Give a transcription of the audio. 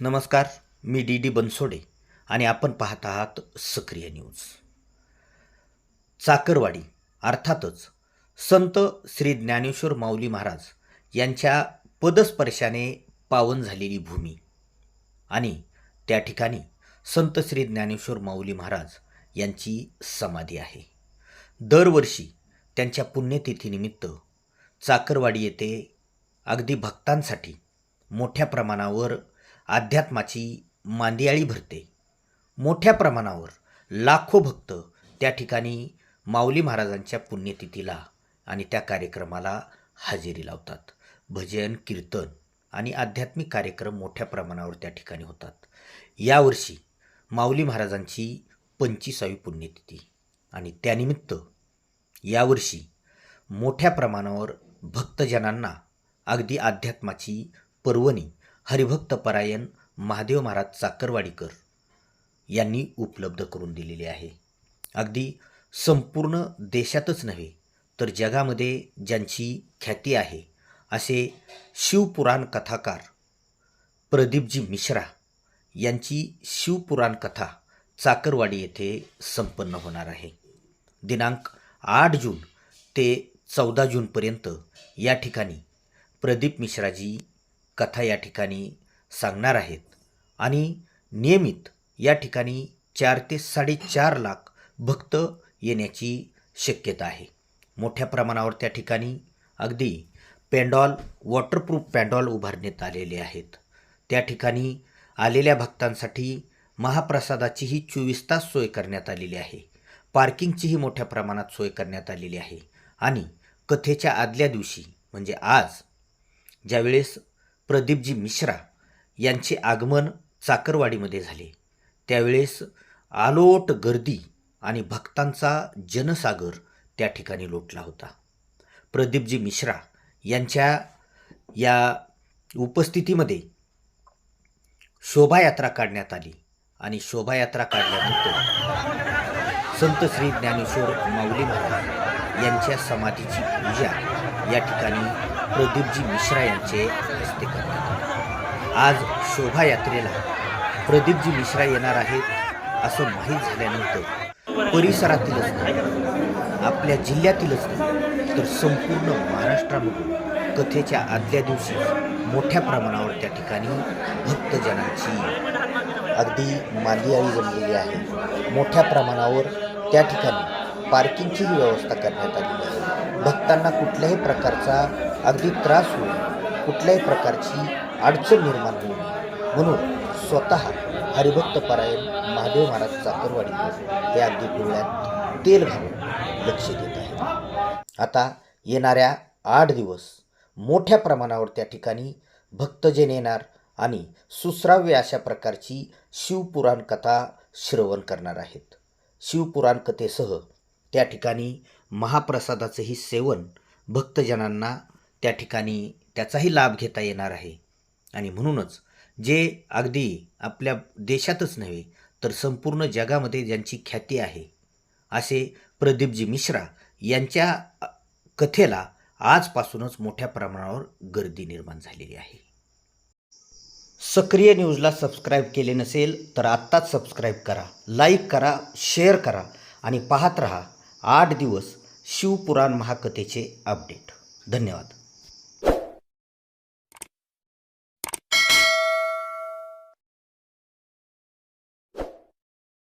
नमस्कार मी D D Bansode आणि आपण पाहत आहात सक्रिय न्यूज. चाकरवाडी अर्थातच संत श्री ज्ञानेश्वर माऊली महाराज यांच्या पदस्पर्शाने पावन झालेली भूमी आणि त्या ठिकाणी संत श्री ज्ञानेश्वर माऊली महाराज यांची समाधी आहे. दरवर्षी त्यांच्या पुण्यतिथीनिमित्त चाकरवाडी येथे अगदी भक्तांसाठी मोठ्या प्रमाणावर अध्यात्माची मांदियाळी भरते. मोठ्या प्रमाणावर लाखो भक्त त्या ठिकाणी माऊली महाराजांच्या पुण्यतिथीला आणि त्या कार्यक्रमाला हजेरी लावतात. भजन कीर्तन आणि आध्यात्मिक कार्यक्रम मोठ्या प्रमाणावर त्या ठिकाणी होतात. यावर्षी माऊली महाराजांची पंचवीसावी पुण्यतिथी आणि त्यानिमित्त यावर्षी मोठ्या प्रमाणावर भक्तजनांना अगदी अध्यात्माची पर्वणी हरिभक्तपरायण महादेव महाराज चाकरवाडीकर यांनी उपलब्ध करून दिलेली आहे. अगदी संपूर्ण देशातच नव्हे तर जगामध्ये ज्यांची ख्याती आहे असे शिवपुराण कथाकार प्रदीपजी मिश्रा यांची शिवपुराण कथा चाकरवाडी येथे संपन्न होणार आहे. दिनांक आठ जून ते चौदा जूनपर्यंत या ठिकाणी प्रदीप मिश्राजी कथा या ठिकाणी सांगणार आहेत. आणि नियमित या ठिकाणी चार ते साडेचार लाख भक्त येण्याची शक्यता आहे. मोठ्या प्रमाणावर त्या ठिकाणी अगदी पॅन्डॉल वॉटरप्रूफ पॅन्डॉल उभारण्यात आलेले आहेत. त्या ठिकाणी आलेल्या भक्तांसाठी महाप्रसादाचीही चोवीस तास सोय करण्यात आलेली आहे. पार्किंगचीही मोठ्या प्रमाणात सोय करण्यात आलेली आहे. आणि कथेच्या आदल्या दिवशी म्हणजे आज ज्यावेळेस प्रदीपजी मिश्रा यांचे आगमन चाकरवाडीमध्ये झाले. त्यावेळेस आलोट गर्दी आणि भक्तांचा जनसागर त्या ठिकाणी लोटला होता. प्रदीपजी मिश्रा यांच्या या उपस्थितीमध्ये शोभायात्रा काढण्यात आली आणि शोभायात्रा काढल्यानंतर संत श्री ज्ञानेश्वर माऊली महाराज यांच्या समाधीची पूजा या ठिकाणी प्रदीपजी मिश्रा यांचे हस्ते करण्यात आली. आज शोभायात्रेला प्रदीपजी मिश्रा येणार आहेत असं माहीत झाल्यानंतर परिसरातीलच नाही आपल्या जिल्ह्यातीलच नाही तर संपूर्ण महाराष्ट्रामधून कथेच्या आदल्या दिवशी मोठ्या प्रमाणावर त्या ठिकाणी भक्तजनांची अगदी मालियाळी जमलेली आहे. मोठ्या प्रमाणावर त्या ठिकाणी पार्किंगचीही व्यवस्था करण्यात आली आहे. भक्तांना कुठल्याही प्रकारचा अगदी त्रास होईल. कुठल्याही प्रकारची अडचण निर्माण होईल म्हणून स्वतः हरिभक्त परायण महादेव महाराज चाकरवाडी हे अगदी डोळ्यात तेल घालून लक्ष देत आहे आता येणाऱ्या आठ दिवस मोठ्या प्रमाणावर त्या ठिकाणी भक्तजन येणार आणि सुश्राव्य अशा प्रकारची शिवपुराण कथा श्रवण करणार आहेत. शिवपुराण कथेसह त्या ठिकाणी महाप्रसादाचंही सेवन भक्तजनांना त्या ठिकाणी त्याचाही लाभ घेता येणार आहे. आणि म्हणूनच जे अगदी आपल्या देशातच नव्हे तर संपूर्ण जगामध्ये ज्यांची ख्याती आहे असे प्रदीपजी मिश्रा यांच्या कथेला आजपासूनच मोठ्या प्रमाणावर गर्दी निर्माण झालेली आहे. सक्रिय न्यूजला सबस्क्राईब केले नसेल तर आत्ताच सबस्क्राईब करा लाईक करा शेअर करा आणि पाहत रहा आठ दिवस शिवपुराण महाकथेचे अपडेट. धन्यवाद.